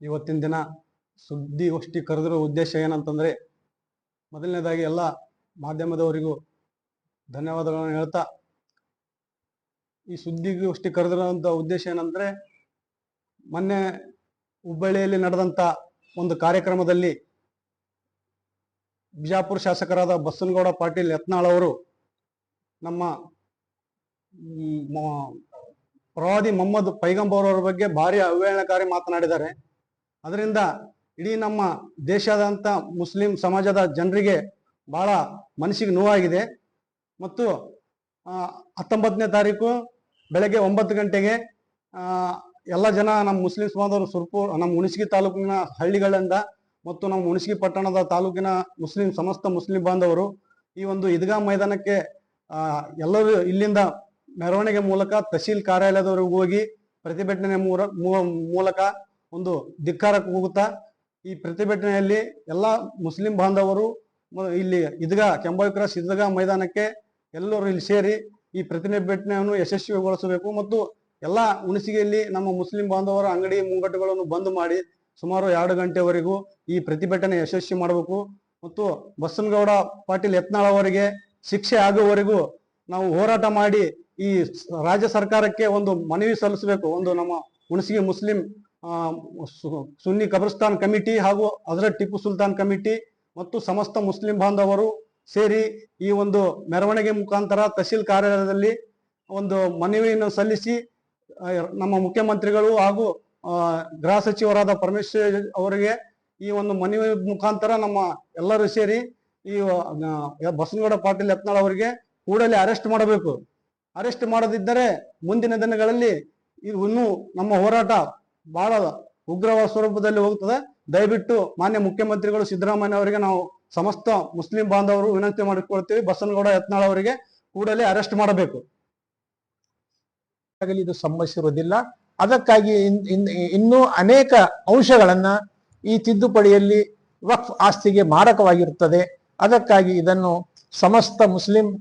ಇವತ್ತಿನ ದಿನ ಸುದ್ದಿಗೋಷ್ಠಿ ಕರೆದಿರೋ ಉದ್ದೇಶ ಏನಂತಂದ್ರೆ ಮೊದಲನೇದಾಗಿ ಎಲ್ಲ ಮಾಧ್ಯಮದವರಿಗೂ ಧನ್ಯವಾದಗಳನ್ನು ಹೇಳ್ತಾ ಈ ಸುದ್ದಿಗೋಷ್ಠಿ ಕರೆದಿರೋಂಥ ಉದ್ದೇಶ ಏನಂದ್ರೆ ಮೊನ್ನೆ ಹುಬ್ಬಳ್ಳಿಯಲ್ಲಿ ನಡೆದಂತ ಒಂದು ಕಾರ್ಯಕ್ರಮದಲ್ಲಿ ಬಿಜಾಪುರ ಶಾಸಕರಾದ ಬಸನಗೌಡ ಪಾಟೀಲ್ ಯತ್ನಾಳ್ ಅವರು ನಮ್ಮ ಪ್ರವಾದಿ ಮೊಹಮ್ಮದ್ ಪೈಗಂಬರ್ ಅವರ ಬಗ್ಗೆ ಭಾರಿ ಅವಹೇಳನಕಾರಿ ಮಾತನಾಡಿದ್ದಾರೆ. ಅದರಿಂದ ಇಡೀ ನಮ್ಮ ದೇಶದಂತ ಮುಸ್ಲಿಂ ಸಮಾಜದ ಜನರಿಗೆ ಬಹಳ ಮನಸ್ಸಿಗೆ ನೋವಾಗಿದೆ. ಮತ್ತು ಹತ್ತೊಂಬತ್ತನೇ ತಾರೀಕು ಬೆಳಗ್ಗೆ ಒಂಬತ್ತು ಗಂಟೆಗೆ ಎಲ್ಲ ಜನ ನಮ್ಮ ಮುಸ್ಲಿಂ ಸಮಾಜದವರು ಸುರ್ಪುರ್ ನಮ್ಮ ಹುಣಸಗಿ ತಾಲೂಕಿನ ಹಳ್ಳಿಗಳಿಂದ ಮತ್ತು ನಮ್ಮ ಹುಣಸಗಿ ಪಟ್ಟಣದ ತಾಲೂಕಿನ ಮುಸ್ಲಿಂ, ಸಮಸ್ತ ಮುಸ್ಲಿಂ ಬಾಂಧವರು ಈ ಒಂದು ಈದ್ಗಾ ಮೈದಾನಕ್ಕೆ ಎಲ್ಲರೂ ಇಲ್ಲಿಂದ ಮೆರವಣಿಗೆ ಮೂಲಕ ತಹಸೀಲ್ ಕಾರ್ಯಾಲಯದವರೆಗೂ ಹೋಗಿ ಪ್ರತಿಭಟನೆ ಮೂಲಕ ಒಂದು ಧಿಕ್ಕಾರಕ್ಕೆ ಹೋಗುತ್ತಾ ಈ ಪ್ರತಿಭಟನೆಯಲ್ಲಿ ಎಲ್ಲ ಮುಸ್ಲಿಂ ಬಾಂಧವರು ಇಲ್ಲಿ ಇದ್ಗಾ ಕೆಂಬಾವಿ ಕ್ರಾಸ್ ಇದ್ಗ ಮೈದಾನಕ್ಕೆ ಎಲ್ಲರೂ ಇಲ್ಲಿ ಸೇರಿ ಈ ಪ್ರತಿಭಟನೆಯನ್ನು ಯಶಸ್ವಿಗೊಳಿಸಬೇಕು ಮತ್ತು ಎಲ್ಲ ಹುಣಸಿಗೆಯಲ್ಲಿ ನಮ್ಮ ಮುಸ್ಲಿಂ ಬಾಂಧವರ ಅಂಗಡಿ ಮುಂಗಟ್ಟುಗಳನ್ನು ಬಂದ್ ಮಾಡಿ ಸುಮಾರು ಎರಡು ಗಂಟೆವರೆಗೂ ಈ ಪ್ರತಿಭಟನೆ ಯಶಸ್ವಿ ಮಾಡಬೇಕು ಮತ್ತು ಬಸನಗೌಡ ಪಾಟೀಲ್ ಯತ್ನಾಳ್ ಅವರಿಗೆ ಶಿಕ್ಷೆ ಆಗುವವರೆಗೂ ನಾವು ಹೋರಾಟ ಮಾಡಿ ಈ ರಾಜ್ಯ ಸರ್ಕಾರಕ್ಕೆ ಒಂದು ಮನವಿ ಸಲ್ಲಿಸಬೇಕು. ಒಂದು ನಮ್ಮ ಹುಣಸಿಗೆ ಮುಸ್ಲಿಂ ಸುನ್ನಿ ಕಬ್ರಸ್ತಾನ್ ಕಮಿಟಿ ಹಾಗೂ ಹಜರತ್ ಟಿಪ್ಪು ಸುಲ್ತಾನ್ ಕಮಿಟಿ ಮತ್ತು ಸಮಸ್ತ ಮುಸ್ಲಿಂ ಬಾಂಧವರು ಸೇರಿ ಈ ಒಂದು ಮೆರವಣಿಗೆ ಮುಖಾಂತರ ತಹಸೀಲ್ ಕಾರ್ಯಾಲಯದಲ್ಲಿ ಒಂದು ಮನವಿಯನ್ನು ಸಲ್ಲಿಸಿ ನಮ್ಮ ಮುಖ್ಯಮಂತ್ರಿಗಳು ಹಾಗೂ ಗೃಹ ಸಚಿವರಾದ ಪರಮೇಶ್ವರ್ ಅವರಿಗೆ ಈ ಒಂದು ಮನವಿ ಮುಖಾಂತರ ನಮ್ಮ ಎಲ್ಲರೂ ಸೇರಿ ಈ ಬಸನಗೌಡ ಪಾಟೀಲ್ ಯತ್ನಾಳ್ ಅವರಿಗೆ ಕೂಡಲೇ ಅರೆಸ್ಟ್ ಮಾಡಬೇಕು. ಅರೆಸ್ಟ್ ಮಾಡದಿದ್ದರೆ ಮುಂದಿನ ದಿನಗಳಲ್ಲಿ ಇನ್ನೂ ನಮ್ಮ ಹೋರಾಟ ಬಹಳ ಉಗ್ರವಾದ ಸ್ವರೂಪದಲ್ಲಿ ಹೋಗ್ತದೆ. ದಯವಿಟ್ಟು ಮಾನ್ಯ ಮುಖ್ಯಮಂತ್ರಿಗಳು ಸಿದ್ದರಾಮಯ್ಯ ಅವರಿಗೆ ನಾವು ಸಮಸ್ತ ಮುಸ್ಲಿಂ ಬಾಂಧವರು ವಿನಂತಿ ಮಾಡಿಕೊಳ್ತೀವಿ. ಬಸನಗೌಡ, ಯತ್ನಾಳ್ ಅವರಿಗೆ ಕೂಡಲೇ ಅರೆಸ್ಟ್ ಮಾಡಬೇಕು. ಇದು ಸಂಭವಿಸಿರುವುದಿಲ್ಲ. ಅದಕ್ಕಾಗಿ ಇನ್- ಇನ್- ಇನ್ನೂ ಅನೇಕ ಅಂಶಗಳನ್ನ ಈ ತಿದ್ದುಪಡಿಯಲ್ಲಿ ವಕ್ಫ್ ಆಸ್ತಿಗೆ ಮಾರಕವಾಗಿರುತ್ತದೆ. ಅದಕ್ಕಾಗಿ ಇದನ್ನು ಸಮಸ್ತ ಮುಸ್ಲಿಂ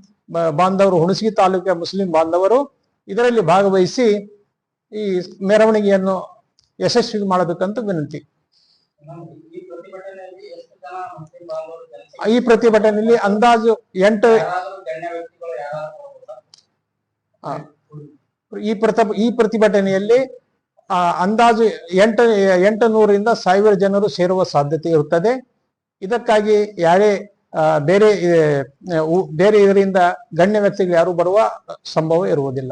ಬಾಂಧವರು, ಹುಣಸಗಿ ತಾಲೂಕಿನ ಮುಸ್ಲಿಂ ಬಾಂಧವರು ಇದರಲ್ಲಿ ಭಾಗವಹಿಸಿ ಈ ಮೆರವಣಿಗೆಯನ್ನು ಯಶಸ್ವಿ ಮಾಡಬೇಕಂತ ವಿನಂತಿ. ಈ ಪ್ರತಿಭಟನೆಯಲ್ಲಿ ಅಂದಾಜು ಎಂಟು ಈ ಪ್ರತಿ, ಈ ಪ್ರತಿಭಟನೆಯಲ್ಲಿ ಅಂದಾಜು ಎಂಟು ಎಂಟು ನೂರಿಂದ ಸಾವಿರ ಜನರು ಸೇರುವ ಸಾಧ್ಯತೆ ಇರುತ್ತದೆ. ಇದಕ್ಕಾಗಿ ಯಾರೇ ಬೇರೆ ಬೇರೆ ಇದರಿಂದ ಗಣ್ಯ ವ್ಯಕ್ತಿಗಳು ಯಾರು ಬರುವ ಸಂಭವ ಇರುವುದಿಲ್ಲ.